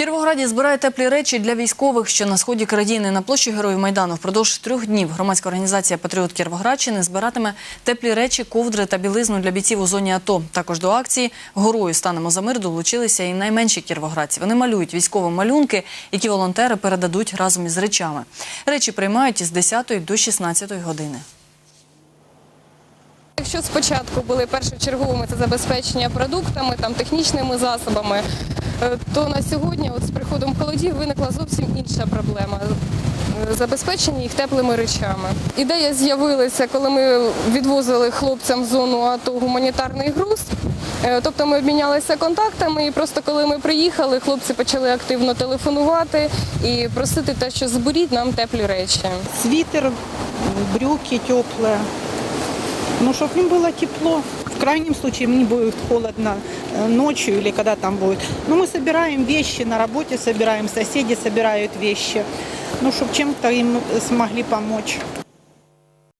Кіровограді збирають теплі речі для військових, що на сході країни на площі Героїв Майдану впродовж трьох днів громадська організація Патріот Кіровоградщини збиратиме теплі речі, ковдри та білизну для бійців у зоні АТО. Також до акції Горою станемо за мир долучилися і найменші кіровоградці. Вони малюють військові малюнки, які волонтери передадуть разом із речами. Речі приймають із 10 до 16 години. Якщо спочатку були першочерговими це забезпечення продуктами, там технічними засобами, то на сьогодні, от з приходом холодів, виникла зовсім інша проблема. е, Забезпечення їх теплими речами. Ідея з'явилася, коли ми відвозили хлопцям в зону АТО гуманітарний груз. Е, Тобто ми обмінялися контактами, і просто коли ми приїхали, хлопці почали активно телефонувати і просити те, що зберіть нам теплі речі. свитер, брюки теплые. Ну, чтобы им было тепло. В крайнем случае мне будет холодно э, ночью или когда там будет. Но мы собираем вещи, на работе собираем, соседи собирают вещи. Ну, чтобы чем-то им смогли помочь.